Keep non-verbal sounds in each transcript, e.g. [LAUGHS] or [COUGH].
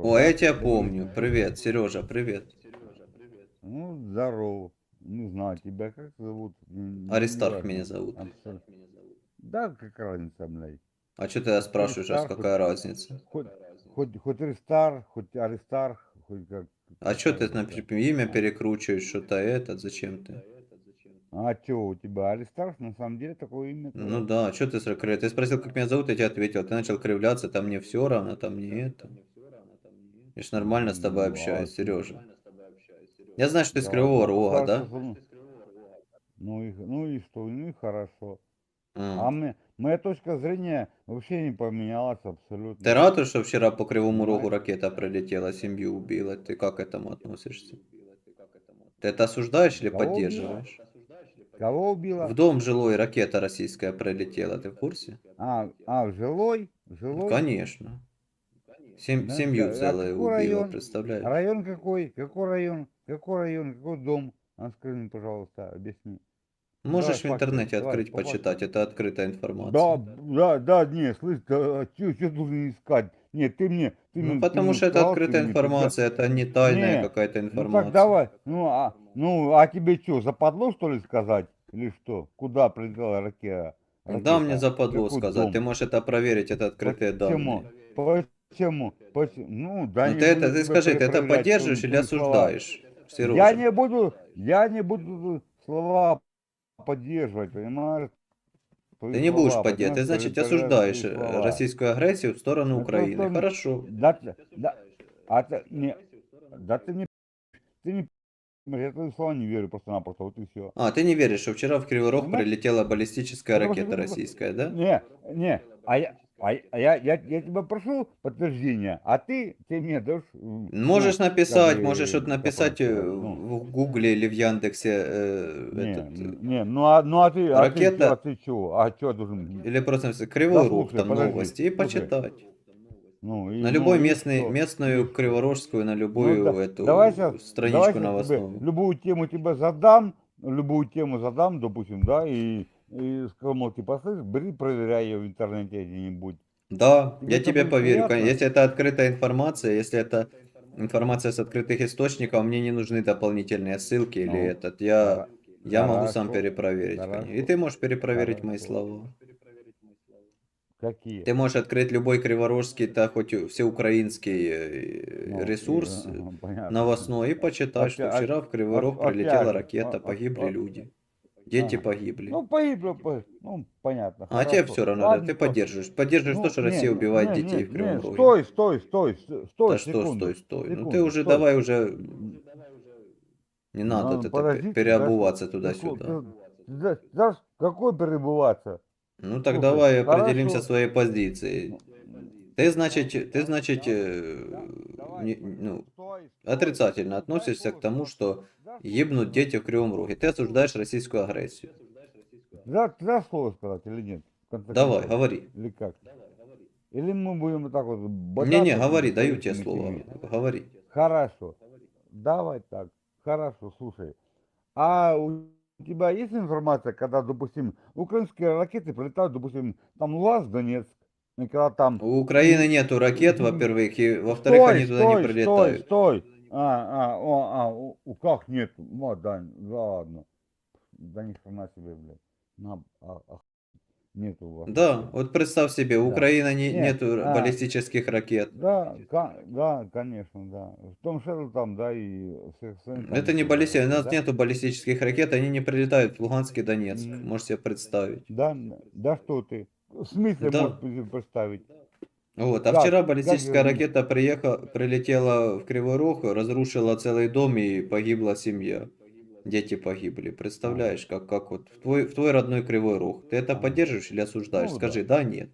Егор. О, я тебя помню. Привет, Сережа, привет. Ну, здорово. Не знаю, тебя как зовут? Не Аристарх важно. меня зовут. Абсолютно. Да, как разница, блядь. А что ты спрашиваешь, Аристарх, какая разница? Хоть, хоть, хоть Аристар, хоть Аристарх, хоть как. А что ты, например, имя перекручиваешь, что-то этот, зачем ты? А что у тебя? Аристарх на самом деле такое имя? Ну да, что ты сразу кривляешь? Ты спросил, как меня зовут, я тебе ответил. Ты начал кривляться, там мне все равно, там не это. Я ж нормально с тобой Ну, общаюсь, а- Сережа. Я знаю, что ты с Да, Кривого ну, Рога, да? ну. Ну и, ну и что, ну и хорошо. М. А мы, моя точка зрения вообще не поменялась абсолютно. Ты рад, что вчера по Кривому Рогу ракета пролетела, семью убила? Ты как к этому относишься? Ты это осуждаешь или Кого убила? поддерживаешь? Кого убила? В дом жилой ракета российская пролетела, ты в курсе? А, а, в жилой? В жилой? Конечно. Сем- Да, семью да, целую убила, район? представляешь? Район какой? Какой район? Какой район? Какой дом? А скажи мне, пожалуйста, объясни. Можешь в давай, интернете давай, открыть, давай. почитать, это открытая информация. Да, да, да, не, слышь, да, что, что должен искать? Нет, ты мне, ты мне, Ну, ты потому мне что это ты открытая мне информация, это не тайная какая-то Ну информация. так давай, ну а, ну а тебе что, западло что ли сказать? Или что? Куда прилетела ракета? Да, мне ракета? западло Какой сказать. дом? Ты можешь это проверить, это открытые Почему? данные. Почему? Почему? Ну, да Ну не ты это, ты скажи, ты это поддерживаешь или слова. осуждаешь? Сережа. Я не буду, я не буду слова поддерживать, понимаешь? Ты не будешь поддерживать, ты, значит, осуждаешь э, слова. российскую агрессию в сторону Это Украины. что- Хорошо. Да, да, а ты, не, да ты не, ты не, я твои слова не верю просто-напросто, вот и все. А, ты не веришь, что вчера в Кривой Рог прилетела баллистическая что ракета российская, да? Не, не, а я, а я, а я, я, я тебя прошу подтверждения, а ты, ты мне даешь... м, Можешь ну, написать, как можешь как написать э, ну, в Гугле или в Яндексе э, Не, этот, э, не, ну а, ну а ты, а ты, ракета- а ты чего, а что должен? или просто написать Кривой Да там подожди, новости, и почитать. Ну, и, На ну, любой и местный, местную криворожскую, на Ну, любую да- эту давай давай страничку тебе новостную. любую тему тебе задам, любую тему задам, допустим, да, и, и скажу, мол, типа, слышь, бери, проверяй ее в интернете где-нибудь. Да, Тебе я тебе поверю. приятно? Если это открытая информация, если это информация с открытых источников, мне не нужны дополнительные ссылки или Ну, этот. Я, я могу сам хорошо, перепроверить. кон- И хорошо, ты можешь перепроверить мои хорошо. слова. Какие? Ты можешь открыть любой криворожский, да, хоть и всеукраинский э, Ну, и, ресурс ага, понятно. новостной и почитай, что Опя- вчера в Кривой оп- Рог опять прилетела же, ракета, а- погибли а- люди. Дети Ага. погибли. Ну, погибло, по- ну, понятно. А тебе хорошо. все равно, да, Ладно, ты стой. поддерживаешь. Поддерживаешь Ну, то, что не, Россия убивает не, детей не, в Кривом Роге. Стой, стой, стой, стой, стой, Да что, секунду, стой, стой. Ну ты секунду, уже стой. давай уже не надо Ну, подождите, пе- переобуваться да, туда-сюда. ну, да, да, какой перебываться? Ну так слушай, давай хорошо. определимся своей позицией. Ты значит, ты значит, э, не- ну, отрицательно относишься к тому, что ебнут дети в Кривом Роге. Ты осуждаешь российскую агрессию. Да, дашь слово сказать или нет? Давай, говори. Или как? Или мы будем вот так вот Не-не, друг говори, даю тебе слово. Говори. Хорошо. Давай так. Хорошо, слушай. А у тебя есть информация, когда, допустим, украинские ракеты прилетают, допустим, там Луганск, Донецк, и когда там... У Украины нету ракет, во-первых, и во-вторых, Стой, они туда не стой, стой, прилетают. стой. А, а, о, а, у, у- как нет? Вот, да, да ладно. Да ни хрена себе, блядь. На, а, а, нету у вас. Да, вот представь себе, у Да. Украины не, Нет, нету а. баллистических ракет. Да, ка- да, конечно, да. В том что там, да, и всех Это не баллистические, у нас да? нету баллистических ракет, они не прилетают в Луганск и Донецк. М. Можешь себе представить. Да, да что ты? В смысле Да. можешь себе представить? Вот, а Как- вчера баллистическая же- ракета приехала, прилетела в Кривой Рог, разрушила целый дом и погибла семья. Дети погибли. Представляешь, как, как вот в твой, в твой родной Кривой Рог. Ты это поддерживаешь или осуждаешь? Ну Скажи, да, нет.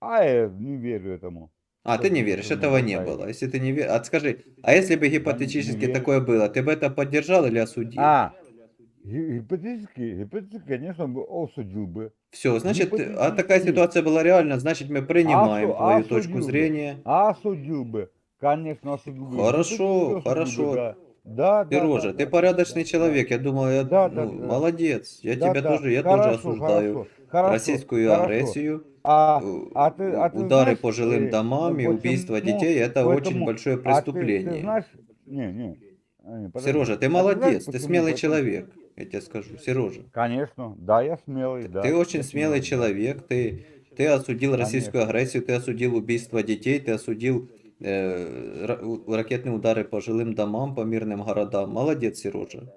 А я не верю этому. А, ты не веришь, этого не было. Если ты не веришь... А скажи, а если бы гипотетически верю. такое было, ты бы это поддержал или осудил? А, гипотетически, гипотетически, конечно, бы осудил бы. Все, значит, а такая ситуация была реальна, значит, мы принимаем осу- твою осудил точку бы. зрения. А осудил бы. Конечно, осудил бы. Хорошо, осудил хорошо. бы, да. Да, Ты, да, да, ты да, порядочный да, человек. Я думал, я, Да, ну, да, да. молодец. Я Да, тебя да. тоже, я Хорошо, тоже осуждаю. хорошо. Хорошо, российскую хорошо. агрессию, А, э, а ты, а ты удары знаешь, по жилым э, домам и убийство детей это очень поэтому- большое а ты- преступление. ты знаешь, не, не, э, подожди. Сережа, ты А знаешь, молодец, ты почему? смелый Почему? человек, я тебе скажу, Сережа. Конечно, да, я смелый, да. Ты очень смелый человек, ты, ты осудил российскую агрессию, ты осудил убийство детей, ты осудил э, ракетные удары по жилым домам, по мирным городам. Молодец, Сережа.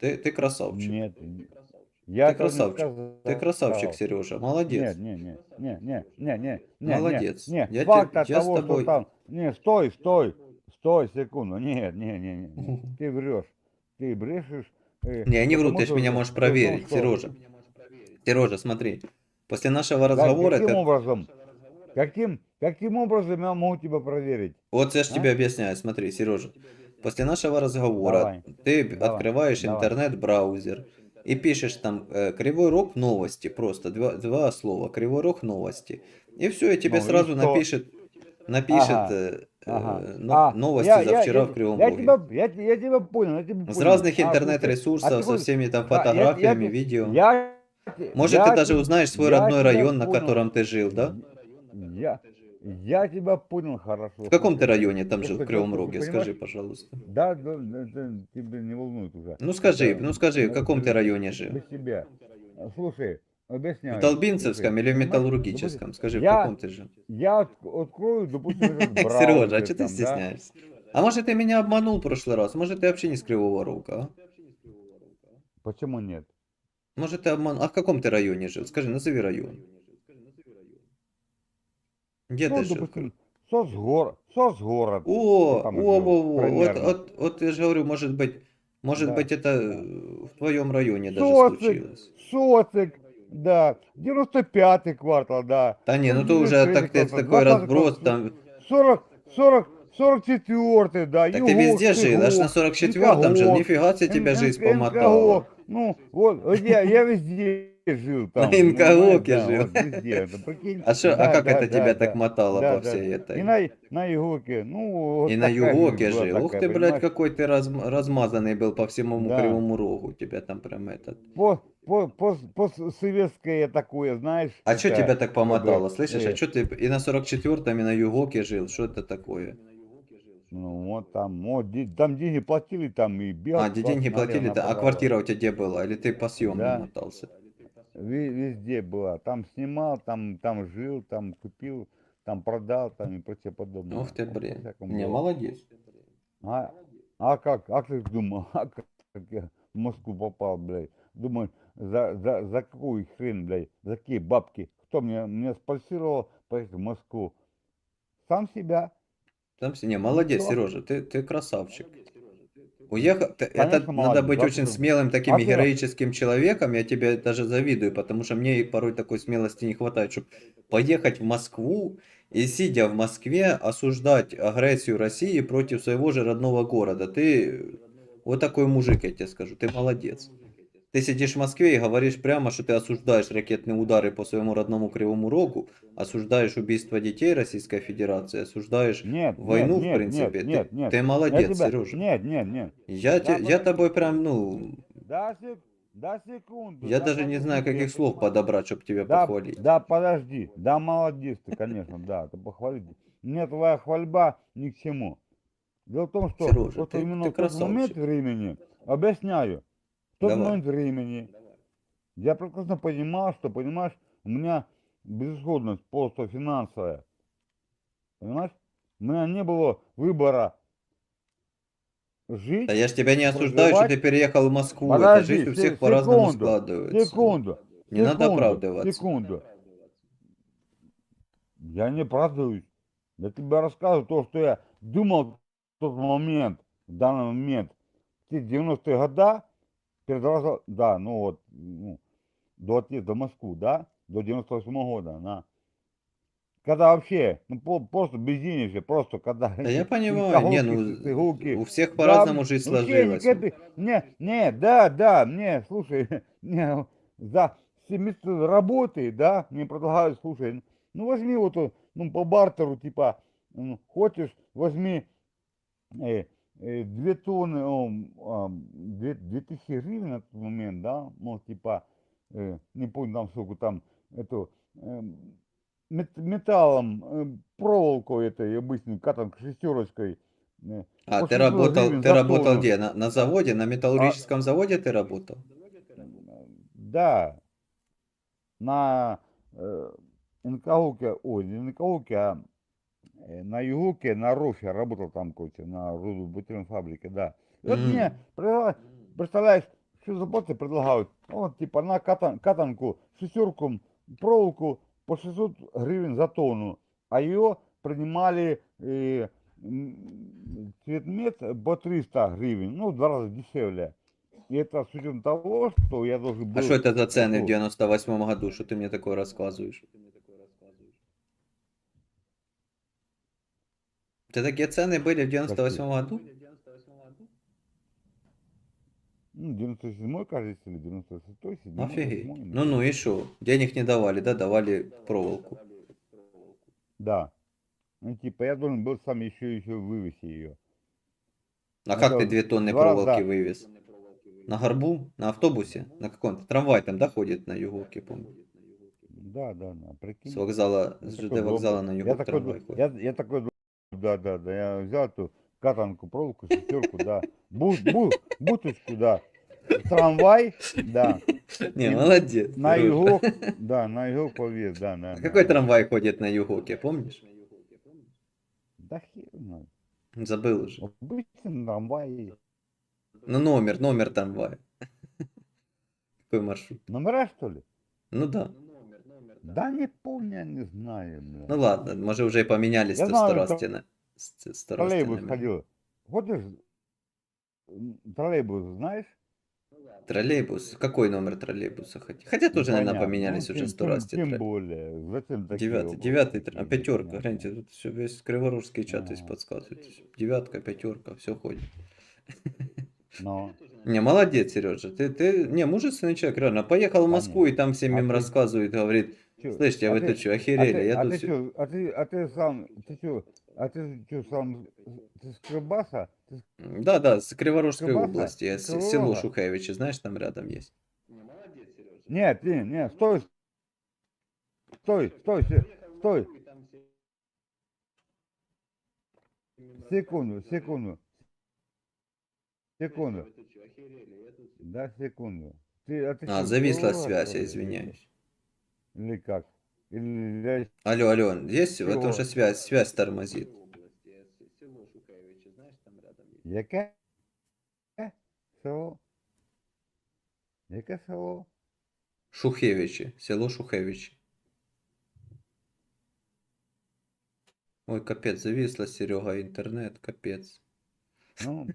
Ты, ты красавчик. Нет, не- я Ты красавчик. сказал. Ты красавчик, Сережа. Молодец. Нет, не, не, не, не, не, не, не, Молодец. Я факт я с того, тобой- что там, не, стой, стой, стой, секунду, нет, не, не, не, не, [LAUGHS] ты врешь, ты брешешь. Не, я не вру, потому ты ж что- меня можешь проверить, Сережа. Сережа, смотри. После нашего разговора каким это... образом? Каким, каким образом я могу тебя проверить? Вот я ж А? тебе объясняю, смотри, Сережа. После нашего разговора Давай, ты давай, открываешь интернет-браузер и пишешь там э, Кривой Рог новости, просто два, два слова, Кривой Рог новости. И все, и тебе Ну, и сразу что? напишет, напишет Ага, э, э, Ага. но- А, новости я- за я- вчера я- в Кривом я Роге. тебя, я, я тебя понял, я тебя С понял. разных А, интернет-ресурсов, а со всеми там Да, я- я фотографиями, те- видео. Я, Может, я ты даже узнаешь свой я родной район, на понял. котором ты жил, да? Я, я тебя понял хорошо. В каком ты районе там жил в Кривом Роге? Скажи, пожалуйста. Да, да, да, да, тебя не волнует уже. Ну скажи, ну скажи, в Ну, каком ты районе жил? Без тебя. А, Слушай, объясняю. В Толбинцевском или в Металлургическом? Скажи, в я- каком ты жил? Я от- открою, допустим, [LAUGHS] Сережа, а что ты стесняешься? А может ты меня обманул в прошлый раз? Может ты вообще не с Кривого Рога, а? Почему нет? Может ты обманул? А в каком ты районе жил? Скажи, назови район. Где ну, ты жил? допустим, соцгор, соцгород. О, там о, жил, во, во, вот, вот, вот я же говорю, может быть, может Да. быть это э, в твоем районе даже случилось. Социк, да. 95-й квартал, да. Да не, ну Ну, ты уже 93-й так, 20-й разброс квартал. там. 40, 40, 44-й, да. Так ты везде жил, аж на 44-м жил, нифига себе тебя жизнь помотала. Ну, вот, вот я, я везде жил там. [LAUGHS] На понимаешь, да, жил. вот везде, да, прикинь. А, шо, а Да, как да, это да, тебя да. так мотало Да, по да. всей И этой? на, на Югоке, ну, вот И на Югоке жил. Ух такая, ты, блядь, понимаешь? какой ты разм- размазанный был по всему Да. Кривому Рогу. Тебя там прям этот. По, по, по, постсоветское такое, знаешь. А что тебя так помотало? Слышишь, а э, что ты и на 44-м, и на Югоке жил? Что это такое? Ну, вот там, вот, де- там деньги платили, там и бегал. А, где деньги платили, да? А квартира у тебя где была? Или ты по съемным Да. мотался? Ве- Везде была. Там снимал, там, там жил, там купил, там продал, там и прочее подобное. Ух ты, Вот блин. по-всякому Не, было. молодец. А, а как, а ты думал, [LAUGHS] а как, я в Москву попал, блядь? Думаю, за, за, за какую хрен, блядь, за какие бабки? Кто мне, мне спонсировал поехать в Москву? Сам себя. Там, все- не, молодец. Сережа, ты, ты красавчик. Уехал, ты- это Конечно, надо молодец, быть а очень смелым таким А ты- героическим человеком, я тебе даже завидую, потому что мне порой такой смелости не хватает, чтобы поехать в Москву и, сидя в Москве, осуждать агрессию России против своего же родного города. Ты вот такой мужик, я тебе скажу, ты молодец. Ты сидишь в Москве и говоришь прямо, что ты осуждаешь ракетные удары по своему родному Кривому Рогу, осуждаешь убийство детей Российской Федерации, осуждаешь Нет, войну, нет, в принципе. Нет, ты, нет, нет. ты Я молодец, тебя- Сережа. Нет, нет, нет. Я, те- я подожди. тобой прям, ну, Да, да секунду. я да даже не знаю, каких я слов подобрать, чтобы тебя Да, похвалить. да, подожди. Да, молодец ты, конечно, да, ты похвалить. Мне твоя хвальба ни к чему. Дело в том, что Сережа, вот ты- именно ты в тот момент времени, объясняю, тот Давай. момент времени я прекрасно понимал, что, понимаешь, у меня безысходность просто финансовая. Понимаешь? У меня не было выбора жить. Да я ж тебя не осуждаю, что ты переехал в Москву. Это Подожди, жизнь у се- всех по-разному складывается. Секунду. Не надо секунду, оправдываться. Секунду. Я не оправдываюсь. Я тебе рассказываю то, что я думал в тот момент, в данный момент, в те 90-е года, передорожал, да, ну вот, ну, до отъезда в Москву, да, до 98 -го года, на когда вообще, ну просто безденежье, просто когда... Да я [LAUGHS] понимаю, не, ну гуки. у всех по-разному да, жизнь ну, сложилась. Не, не, не, да, да, не, слушай, [LAUGHS] не, за 7 работы, да, мне предлагают, слушай, ну возьми вот, ну по бартеру, типа, ну, хочешь, возьми э, э, 2 тонны, э, 2000 гривен на тот момент, да, ну, типа, э, не помню там сколько там, эту, э, металлом, э, проволокой этой обычной, катанг шестерочкой. Э, а ты работал, ты заполнил. работал где? На, на заводе, на металлургическом а, заводе ты работал? Да, на э, Инкауке, ой, не Инкауке, а э, на Югуке, на Руфе работал там, короче, на рудобутильной фабрике, да. И вот mm. мне представляешь, что заботы предлагают, вот, типа, на катан, катанку, шестерку, проволоку по 600 гривен за тонну, а ее принимали э, цветмет по 300 гривен, ну, в два раза дешевле. И это с учетом того, что я должен был... А что это за цены в ну, 98 году? Что ты мне такое рассказываешь? Это такие цены были в 98 году? Ну, 97-й, кажется, или 96-й, 7 Офигеть. Ну ну и что? Денег не давали, да? Давали проволоку. Да. Ну, типа, я должен был сам еще, еще вывести ее. А как Это ты две тонны два раза. проволоки вывез? На горбу? На автобусе? На каком-то? Трамвай там, да, ходит на Юговке, помню? Да, да, да, прикинь. С вокзала, с такой ЖД вокзала на такой, трамвай ходит. я, я такой, да, да, да, я взял эту катанку, проволоку, шестерку, да, бу, бу, буточку, да, трамвай, да, Не, молодец. на югок, да, на югок повез, да, да. А. Какой трамвай ходит на Юговке, помнишь? Да хер знает. Забыл уже. Обычный трамвай. Ну номер, номер трамвая. Какой маршрут? Номера, что ли? Ну да. Да не помню, я не знаю, бля. Ну ладно, может уже и поменялись Я знаю, сто раз это стена. с- сто раз Троллейбус ходил. Ходишь, м, троллейбус знаешь? Троллейбус? Какой номер троллейбуса хоть? Хотя тоже, наверное, поменялись Ну, уже тем- сто тем- раз те Тем троллей- более, зачем такие Девятый, области? девятый, тр- а пятерка, непонятно. гляньте, тут все весь криворужский чат весь Ага. подсказывает. Девятка, пятерка, все ходит. Но, [LAUGHS] Не, молодец, Сережа. Ты, ты, не, мужественный человек, реально. Поехал в Москву и там всем А им ты- рассказывает, говорит, чё, слышите, а вы ты- тут что, а охерели? ты, Я а тут ты всё- чё, а ты, а ты сам, ты что, а ты что сам, ты с Кырбаса? Ты с- Да, да, с Криворожской Кривбаса? области. Я с- Кривого село? Шухевичи, знаешь, там рядом есть. Нет, не, не, стой, стой, стой, се- стой, секунду, секунду, секунду, да, секунду. Ты, а ты А, зависла связь, я извиняюсь. Или как? Или Алло, алло, есть? Это Чего? уже связь, связь тормозит. Яке? Село? Яке село? Шухевичи, село Шухевичи. Ой, капец, зависла, Серега, интернет, капец. Ну,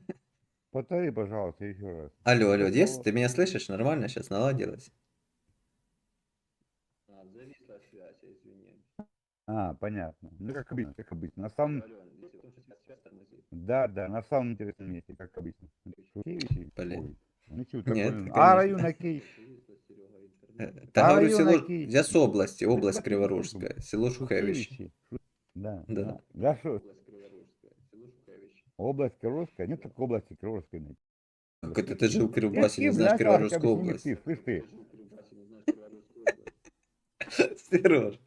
повтори, пожалуйста, еще раз. Алло, алло, есть? Ты меня слышишь? Нормально сейчас наладилось? А, понятно. Ну, как обычно, как обычно. На самом... Да, да, на самом интересном месте, как обычно. Шухевичи? Блин. Ой, Ну, Нет, такое? конечно. А район окей. [LAUGHS] Э, Да А говорю, село... Я с области, область Криворожская, село Шухевичи. Да, Да. да. Что? Область Кировская? Нет такой области Кировской. найти. Как это ты жил в Кривбасе, не знаешь Криворожскую [LAUGHS] область? ты, слышь ты. Сереж.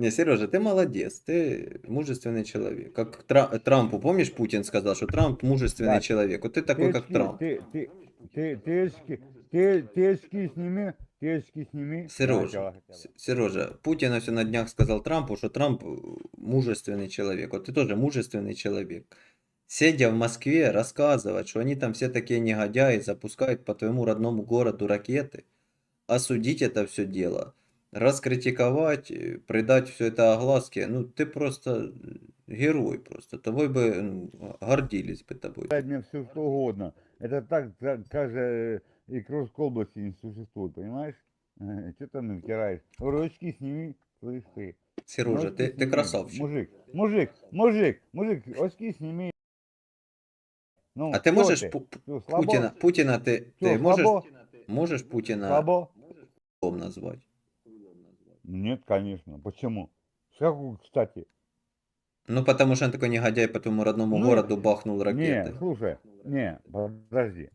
Не, Сережа, ты молодец, ты мужественный человек. Как Тра- Трампу, помнишь, Путин сказал, что Трамп мужественный Так, человек. Вот ты такой, как Трамп. Ты, ты, ты, ты очки, ты, ты очки сними, ты очки сними. Сережа, Сережа, Путин все на днях сказал Трампу, что Трамп э, мужественный человек. Вот ты тоже мужественный человек. Сидя в Москве, рассказывать, что они там все такие негодяи, запускают по твоему родному городу ракеты, осудить это все дело, раскритиковать, э, придать все это огласке, ну ты просто э, герой просто. Тобой бы ну, гордились бы тобой. Дай мне все что угодно. Это так, как даже и Кровской области не существует, понимаешь? [LAUGHS] Что ты натираешь? Говорю, очки сними, слышь ты. Сережа, Ну, ты, очки ты сними. красавчик. Мужик, мужик, мужик, мужик, очки сними. Ну, А ты что можешь ты? Пу- Пу- Что, слабо? Путина, Путина ты, Что, ты можешь, слабо? можешь Нет, конечно. Почему? С какого, кстати? Ну, потому что он такой негодяй по твоему родному Ну, городу бахнул Не, ракеты. слушай, не, подожди.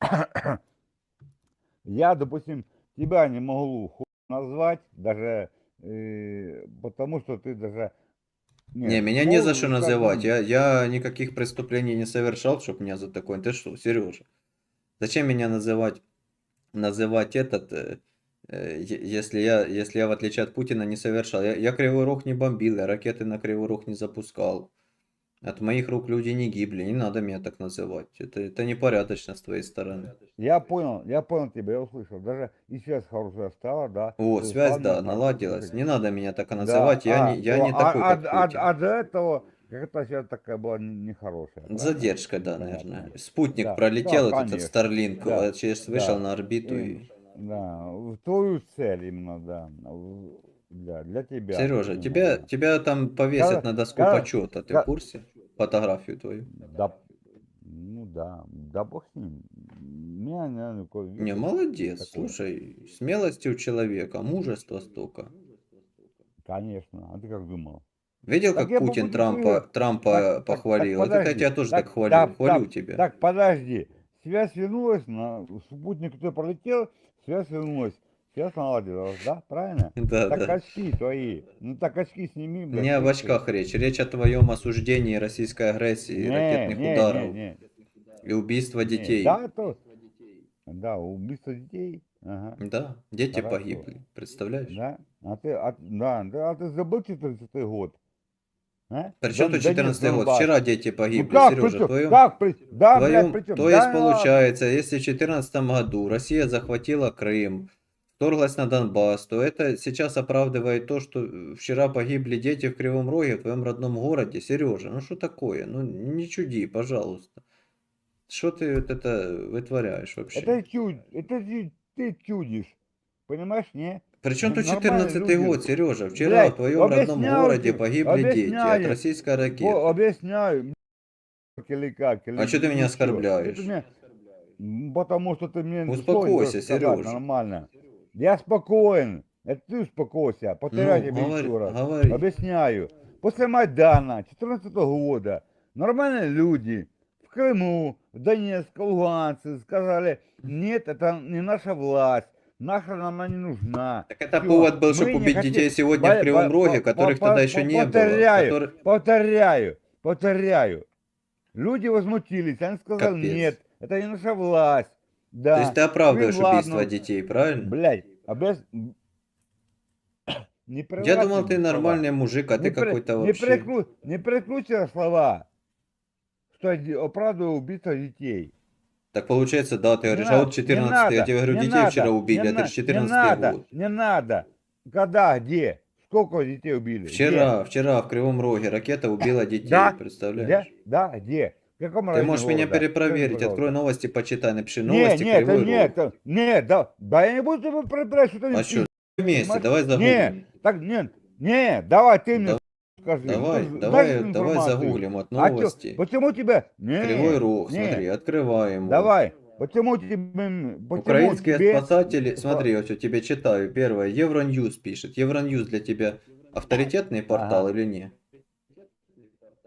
[COUGHS] Я, допустим, тебя не могу назвать, даже э, потому что ты даже... Не, меня не за что называть. Я, я никаких преступлений не совершал, чтобы меня за такое. Ты что, Сережа? Зачем меня называть, называть этот, э, если я, если я в отличие от Путина не совершал? Я, я Кривой Рог не бомбил, я ракеты на Кривой Рог не запускал. От моих рук люди не гибли, не надо меня так называть. Это, это непорядочно с твоей стороны. Я понял, я понял тебя, я услышал. Даже и связь хорошая стала, да. О, Ты связь, да, наладилась. Не надо меня так Да, называть, я, а, не, я о, не а- такой, а, как а- Путин. а до этого какая-то связь такая была не- нехорошая. Правильно? задержкой, да, наверное. Спутник Да, пролетел, да, этот. Starlink, Да, а через вышел да. на орбиту И- и... Да, в твою цель именно, да. в- Для, для тебя. Сережа, именно, тебя, да. тебя там повесят на доску когда- почета, ты ка- в курсе? Фотографию твою. Да, ну да, да бог с ним. Меня, не, никакой Не, молодец, такой. слушай, смелости у человека, мужества столько. Конечно, а ты как думал? Видел, Так как я Путин Трампа, говорить. Трампа Так- так- похвалил? так Вот это я подожди. тебя тоже так, Так- хвалю, так- хвалю так- тебя. Так, подожди. Связь вернулась, на спутник, кто пролетел, связь вернулась. Связь наладилась, да? Правильно? [LAUGHS] Да, Так да. очки твои. Ну так очки сними, блядь. Не об очках речь, речь о твоем осуждении российской агрессии, Не, ракетных не, ударов не, не, и убийства не. детей. Да, то... Да, убийство детей. Ага. Да, дети Хорошо. погибли, представляешь? Да? А ты, а, да, да, а ты забыл 14 год? А? Причем тут да нет, 14 год? Донбасс. Вчера дети Ну погибли, как, Сережа, причем- твоем... как, при- да, блядь, твоем- причем, то да, есть получается, если в 2014 году Россия захватила Крым, вторглась на Донбасс, то это сейчас оправдывает то, что вчера погибли дети в Кривом Роге, в твоем родном городе. Сережа, ну что такое? Ну не чуди, пожалуйста. Что ты вот это вытворяешь вообще? Это чуд, это ты, ты чудишь. Понимаешь, не? Причем тут нормальные 14 люди. год, Сережа? Вчера Блядь, в твоем родном объясняю городе тебе, погибли дети от объясняю. российской ракеты. Во, объясняю. Или как, или А чё ты меня ничего. оскорбляешь? Ты меня- М, Потому что ты мне Успокойся, что сказать Серёжа. нормально. Я спокоен. Это ты успокойся. Повторяю Ну, тебе говори, еще раз. говори. Объясняю. После Майдана 14 года нормальные люди в Крыму, в Донецке, Луганце сказали, нет, это не наша власть, Нахрен она не нужна. Так это Всё, повод был, чтобы не убить хотим- детей сегодня По- в Кривом Роге, по- которых по- тогда еще не было. повторяю, которые- Повторяю, повторяю. Люди возмутились, они сказали, Капец. нет, это не наша власть. Да. То есть ты оправдываешь ладно. убийство детей, правильно? Блядь, обяз... [COUGHS] Не Я думал, ты мне слова. нормальный мужик, а ты Не пре- какой-то не, вообще... прикру- не прикручивай слова, что оправдываю убийство детей. Так получается, да, ты Не говоришь, а надо, вот 14 не надо, я тебе говорю, не детей надо, вчера убили, не а ты же 14 не надо, год. Не надо. Когда, где? Сколько детей убили? Вчера, вчера в Кривом Роге ракета убила детей, Да, Где? представляешь? Где? Да, где? В каком Ты можешь меня города? перепроверить, открой новости, почитай, напиши Не, новости нет, Кривой нет, Рог. нет, да, да я не буду тебя проверять, что ты А что, вместе, давай загуглим. Не, так нет, не, давай ты мне Да- скажи. Давай, ну, давай, давай загуглим от А новости. почему тебе? Не, Кривой Рог, не, смотри, открываем. Давай, почему тебе... Почему Украинские тебе... спасатели, смотри, я тебе читаю. Первое, Евроньюз пишет. Евроньюз для тебя авторитетный портал Ага. или не?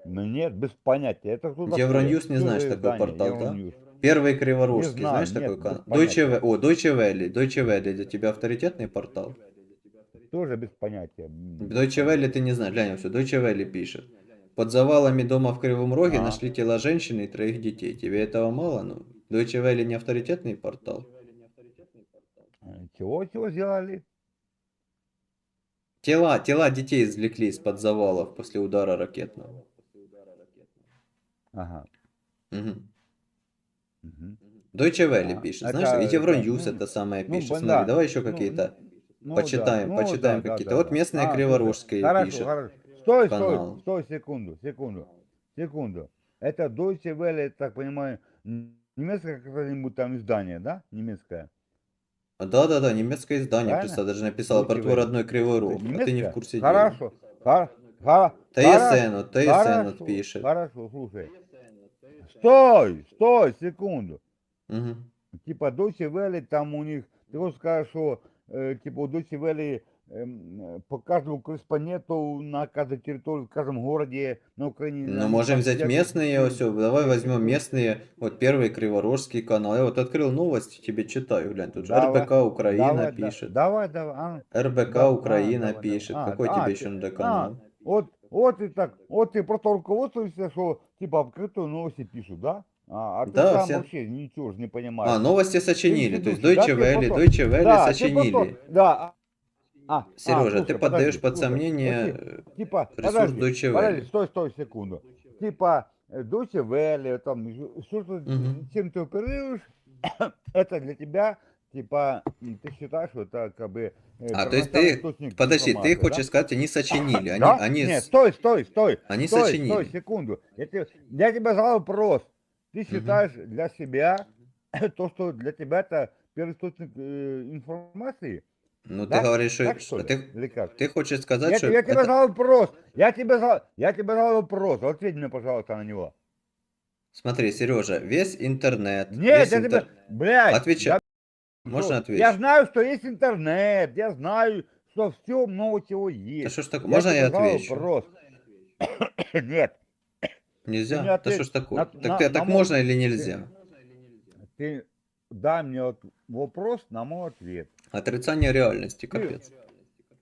Ну нет, без понятия. Это? Евроньюз не знаешь за такой издание, портал, да? Евроньюз? Первый Криворожский, Не знаю, знаешь нет, такой канал? понятия. Deutsche Welle, о, Deutsche Welle, Deutsche Welle для тебя авторитетный портал? Тоже без понятия. Deutsche Welle ты не знаешь, глянь, все, Deutsche Welle пишет. Под завалами дома в Кривом Роге А. нашли тела женщины и троих детей. Тебе этого мало? Ну, Deutsche Welle не авторитетный портал? Э, Чего, чего сделали? Тела, тела детей извлекли из-под завалов после удара ракетного. Ага. Мгм. Deutsche Welle А, пишет. это- Знаешь, и это, Евроньюз ну, это самое ну, пишет. да, Смотри, давай еще ну, какие-то. Ну Почитаем, да, почитаем да, да, какие-то. да, Вот да. местные А, криворожские хорошо, пишут. хорошо. Стой, канал. стой, стой, секунду, секунду, секунду. Это Deutsche Welle, так понимаю, немецкое какое-нибудь там издание, да? Немецкое. Да-да-да, немецкое издание, Правильно? представь, даже написало про твой родной Кривой Рог, а ты не в курсе дела. Хорошо, хор- хор- ТСН, вот ТСН вот пишет. Хорошо, слушай. Стой, стой, секунду. Мгм. Типа Deutsche Welle, там у них, ты хочешь сказать, что типа у Deutsche Welle эм, э, по каждому корреспонденту на каждой территории, в каждом городе на Украине. Ну, на- можем взять всяких- местные, все, давай э, возьмем э, местные, вот первый Криворожский канал. Я вот открыл новости, тебе читаю, глянь, тут же Давай, РБК Украина Давай, да- пишет. Давай, давай. а. РБК Да, а, Украина давай, давай. пишет. А, Какой а, тебе ты- еще надо а, канал? Вот, вот и так, вот ты просто руководствуешься, что типа открытую новости пишут, да? А, а ты Да, сам все- вообще ничего же не понимаешь. А, новости сочинили, Ты то есть да, Deutsche ты Welle, просто- Deutsche Welle Да, ты сочинили. просто- Да. а- Сережа, а, ты слушай, поддаешь подожди, под сомнение вот э, ти- Типа, ресурс подожди, Deutsche подожди, Welle. стой, стой, секунду. Типа, э, Deutsche Welle, там, что ты, Мгм. чем ты оперируешь, [COUGHS] это для тебя, типа, ты считаешь, что это как бы... э, А, то есть ты- Подожди, ты да? хочешь сказать, они сочинили, [COUGHS] они, Да? они, Нет, стой, стой, стой. они стой, сочинили. Стой, секунду. Я тебе, я тебе задал вопрос. Ты считаешь для себя [COUGHS] то, что для тебя это первоисточник э, информации? Ну, Да? ты говоришь, что, Так что что ты, Или как? ты хочешь сказать, Я, что я тебе это- задал вопрос. Я тебе задал, я тебе задал вопрос. Ответь мне, пожалуйста, на него. Смотри, Сережа, весь интернет, Нет, весь я интер- тебе, блядь. Отвечай. я- Можно ответить? Я знаю, что есть интернет. Я знаю, что все много чего Да есть. что ж такое? Можно я задал отвечу? Вопрос. [COUGHS] Нет, Нельзя? мне Да что ж такое? на- так на- ты, на так мой- можно или нельзя? ты дай мне вот вопрос на мой ответ. Отрицание реальности, Ты- капец.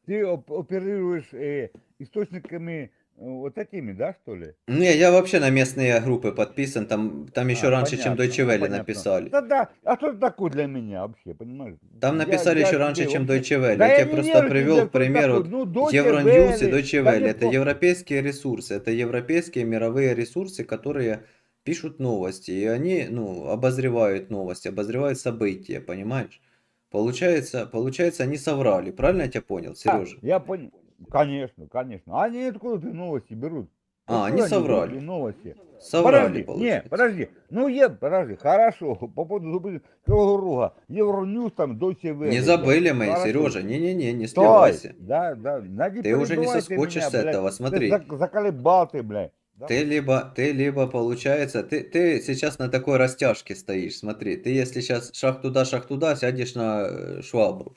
Ты оп- оперируешь э, источниками вот такими, да, что ли? Не, я вообще на местные группы подписан, там, там еще А, раньше, чем понятно, Deutsche Welle понятно. написали. Да, да. А что такое для меня вообще, понимаешь? Там Я- написали я еще тебе раньше, чем вообще- Deutsche Welle. Да я я тебе просто привел тебе, в кто пример такой. вот Ну, Евроньюз и Deutsche да Welle. мне Это по- европейские ресурсы, это европейские мировые ресурсы, которые пишут новости, и они, ну, обозревают новости, обозревают события, понимаешь? Получается, получается, они соврали, правильно я тебя понял, А, Сережа? Я понял. Конечно, конечно. Они откуда ты новости берут? А, они соврали. берут Новости. Соврали, подожди, получается. не, подожди. Ну, е, подожди, хорошо. По поводу зубы Круга, Евроньюз, там, Deutsche Welle. Не забыли мы, Хорошо. Сережа, не-не-не, не сливайся. Да, да. да Ты уже не соскочишь меня, с этого, Ты смотри. зак- заколебал ты, блядь. Да? Ты либо, ты либо, получается, ты, ты сейчас на такой растяжке стоишь, смотри, ты если сейчас шаг туда, шаг туда, сядешь на э, швабру.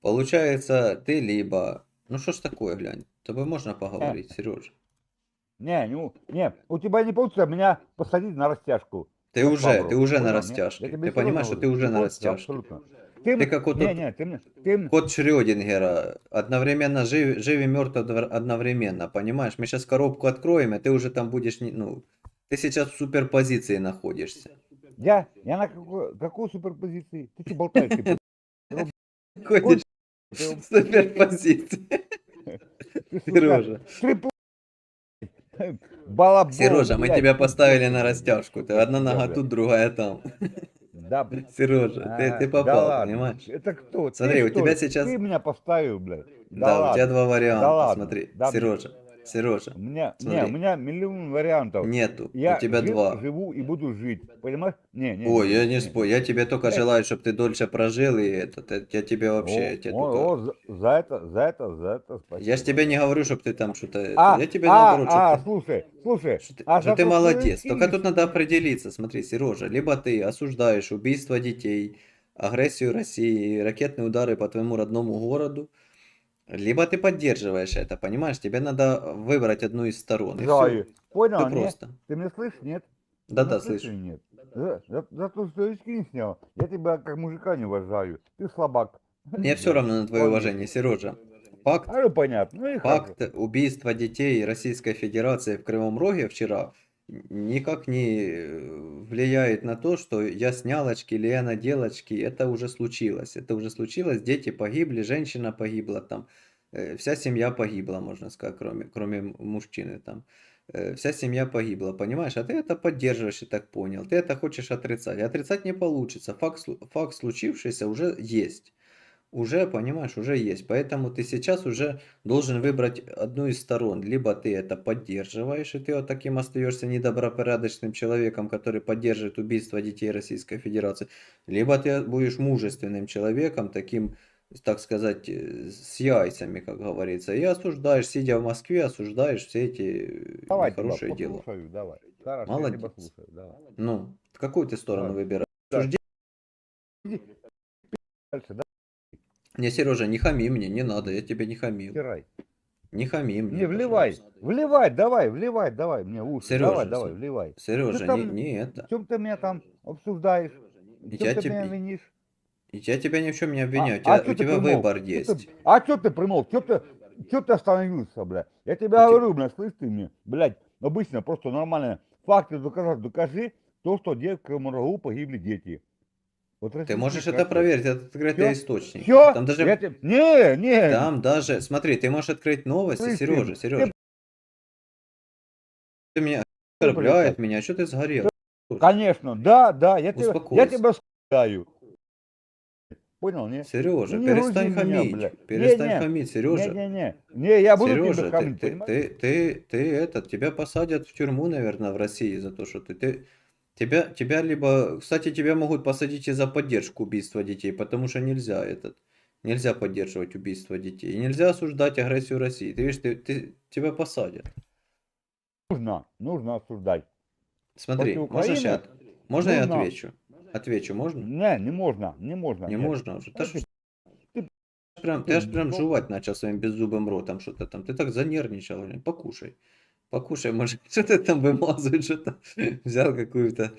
Получается, ты либо... Ну что ж такое, глянь, тобой можно поговорить, Сережа? Не, ну, не, у тебя не получится меня посадить на растяжку. Ты на уже, ты уже на растяжке. Ты понимаешь, что ты уже Не на растяжке. Абсолютно. Ты, Ты как вот не, не, ты, ты, кот Шрёдингера, одновременно жив, жив и мертв одно- одновременно, понимаешь? Мы сейчас коробку откроем, и ты уже там будешь, не- ну, ты сейчас в суперпозиции находишься. я, я на какой, какой суперпозиции? Ты что болтаешь? [LAUGHS] Ты, Ты- ты, сука, Сережа. Балабол, Сережа, мы блядь. тебя поставили на растяжку. Ты одна Да, нога тут, другая там. Да, блядь. Сережа, ты, А, ты да попал, ладно. понимаешь? Это кто? Ты, Смотри, у что тебя сейчас- Ты меня поставил, блядь. Да, у тебя два варианта, ладно, смотри. да, Сережа, Сережа, У меня, не, у меня миллион вариантов. нету, Я у тебя жил, два. живу и буду жить. Понимаешь? Не, не. Ой, я не спорю, я тебе только желаю, чтобы ты дольше прожил, и этот, э, я тебе вообще, я тебе о, только- о, за, это, за это, за это спасибо. Я ж тебе не говорю, чтобы ты там что-то, это, А, я тебе а, наоборот, а, ты... слушай, слушай. Что ты, а что ты молодец. ты Только тут надо определиться. Смотри, Сережа, либо ты осуждаешь убийство детей, агрессию России, ракетные удары по твоему родному городу, либо ты поддерживаешь это, понимаешь? Тебе надо выбрать одну из сторон. И Знаю. все. Понял, нет? просто. Ты меня слышишь, нет? Ты Да-да, меня слышишь слышу. или Нет. За, за- за то, что я скрин снял, я тебя как мужика не уважаю. Ты слабак. Мне все равно на твое Понял. уважение, Сережа. Факт, А, ну понятно. Ну и хорошо. факт убийства детей Российской Федерации в Кривом Роге вчера никак не влияет на то, что я снял очки или я надел очки. Это уже случилось. Это уже случилось. Дети погибли, женщина погибла там. э, Вся семья погибла, можно сказать, кроме, кроме мужчины там. Э, Вся семья погибла, понимаешь? А ты это поддерживаешь, я так понял. Ты это хочешь отрицать. Отрицать не получится. Факт, факт случившийся уже есть. Уже, понимаешь, уже есть. Поэтому ты сейчас уже должен выбрать одну из сторон. Либо ты это поддерживаешь, и ты вот таким остаешься недобропорядочным человеком, который поддерживает убийство детей Российской Федерации. Либо ты будешь мужественным человеком, таким, так сказать, э, с яйцами, как говорится. И осуждаешь, сидя в Москве, осуждаешь все эти э, Давай тебя нехорошие дела. послушаю, давай. Хорошо, Молодец. я тебя слушаю, давай. Ну, какую ты сторону Давай. выбираешь? Дальше, да? Не, Сережа, не хами мне, не надо, я тебе не хамил. Стирай. Не хами мне. Не, вливай. пожалуйста. Вливай, давай, вливай, давай мне уши. Сережа, давай, давай, вливай. Сережа, Ты не, там- не это. В чем ты меня там обсуждаешь? В чем Я ты тебе- меня винишь? Я тебя ни в чем не обвиняю, у а тебя, чё у тебя примолк? выбор есть. ты- а что ты примолк? Что ты, чё ты остановился, бля? Я тебе те- говорю, бля, слышь ты мне, блядь, обычно просто нормально факты доказать, докажи то, что где в Крыму Рогу погибли дети. Вот Ты можешь это проверить, это открытый Всё? источник. Всё? Там даже, те- Не, не. там даже, смотри, ты можешь открыть новости, Слышь Сережа, ты- Сережа. Ты меня оскорбляет блядь, меня, что ты сгорел? Конечно, да, да, я тебя, я Успокойся. тебя скидаю. Понял, не? Сережа, Не перестань грузи меня, хамить, бля. перестань Не-не, хамить, Сережа. Не-не-не, не, я буду Сережа, тебе ты, хамить, ты, понимаешь? ты, ты, ты этот, тебя посадят в тюрьму, наверное, в России за то, что ты, ты тебя, тебя либо, кстати, тебя могут посадить и за поддержку убийства детей, потому что нельзя этот, нельзя поддерживать убийство детей, и нельзя осуждать агрессию России. Ты видишь, ты, ты- тебя посадят. Нужно, нужно осуждать. Смотри, можно Украины я, можно я нужно. отвечу? Отвечу, можно? Не, не можно, не можно. Не нет. можно уже. Ну, ж- ты- ты- прям, ты ты аж прям жевать начал своим беззубым ротом что-то там. Ты так занервничал. блин. Покушай. Покушай, может, [LAUGHS] что ты там вымазываешь, что-то взял какую-то,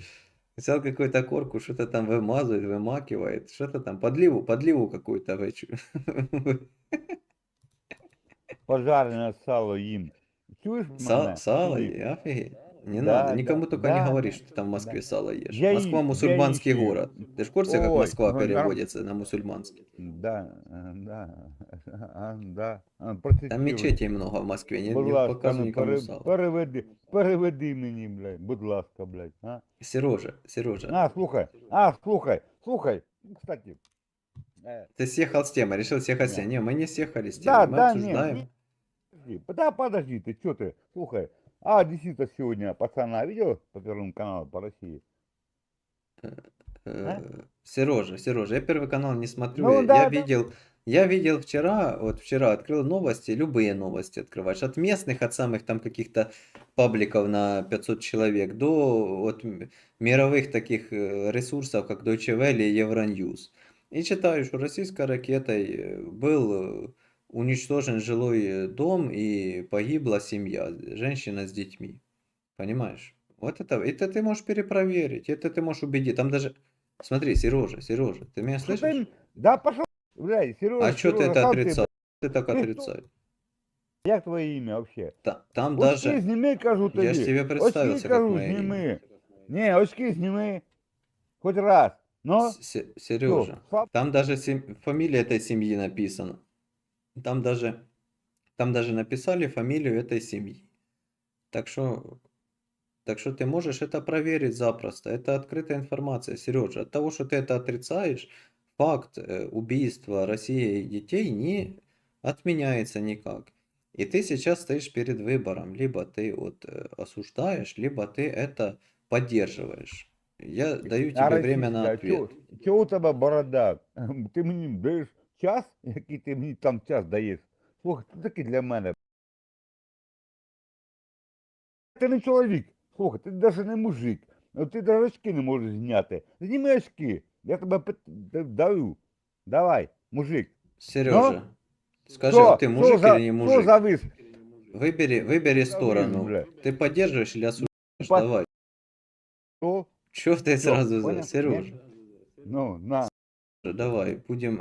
взял какую-то корку, что-то там вымазывает, вымакивает, что-то там, подливу, подливу какую-то вычу. Пожарное сало им. Чуешь Са- мене? Сало, Или- е- офигеть. Не Да, надо, никому да, только не да, говори, да, что ты там в Москве да. сало ешь. Я Москва и- мусульманский я город. Ты ж в курсе, как Москва ну, переводится на мусульманский? Да, да, [LAUGHS] да. процитируй. Там мечетей много в Москве, не, Будь не ласка, показывай ну, никому пере- сало. переведи, переведи мені, блядь, будь ласка, блядь, а? Сережа, Сережа, А, слухай, а, слухай, слухай, кстати, э, ты съехал с темы, решил съехать с Да. темы. Не, мы не съехали с Да, темы, мы да, не, обсуждаем. не. подожди, да, подожди, ты что ты, слухай, а, действительно, сегодня пацана видел по Первому каналу по России? Э, Сережа, Сережа, я первый канал не смотрю. Ну я, да, я да. видел, я видел вчера, вот вчера открыл новости, любые новости открываешь, от местных, от самых там каких-то пабликов на 500 человек до вот мировых таких э, ресурсов, как Deutsche Welle и Euronews. И читаю, что российской ракетой э, был уничтожен жилой э, дом и погибла семья, женщина с детьми. Понимаешь? Вот это, это ты можешь перепроверить, это ты можешь убедить. Там даже, смотри, Сережа, Сережа, ты меня Что слышишь? ты, да, пошел, блядь, Сережа, А что ты это отрицаешь? Ты так Ты [LAUGHS] что? отрицаешь. Як твоє ім'я вообще? Та- Там Очки даже, зніми, кажу тобі. я ж тебе очки, представился как кажу, мое имя. зніми. Ні, очки зніми. Хоч раз. Ну, Се- Сережа, слаб- там даже сем- фамилия этой семьи написана. Там даже, там даже написали фамилию этой семьи. Так что, так что ты можешь это проверить запросто. Это открытая информация, Сережа. От того, что ты это отрицаешь, факт э, убийства России и детей не отменяется никак. И ты сейчас стоишь перед выбором. Либо ты вот э, осуждаешь, либо ты это поддерживаешь. Я даю тебе а время на російська, ответ. чого- Чого у тебе борода? [LAUGHS] Ти мені даєш час, [LAUGHS] який ти мені там час даєш. Слухай, ти такий для мене. Ти не чоловік. Слухай, ти навіть не мужик. Ну, Ти навіть очки не можеш зняти. Зніми очки. Я тебе пит- д- даю. Давай, мужик. Сережа, скажи, Що? вот ты Що мужик за- или не Що мужик? завис? Выбери, выбери сторону. бля. Ты поддерживаешь или осуждаешь? По- Давай. Що? Чего ты Всё, сразу за? понял? Сережа, Ну, на. давай, будем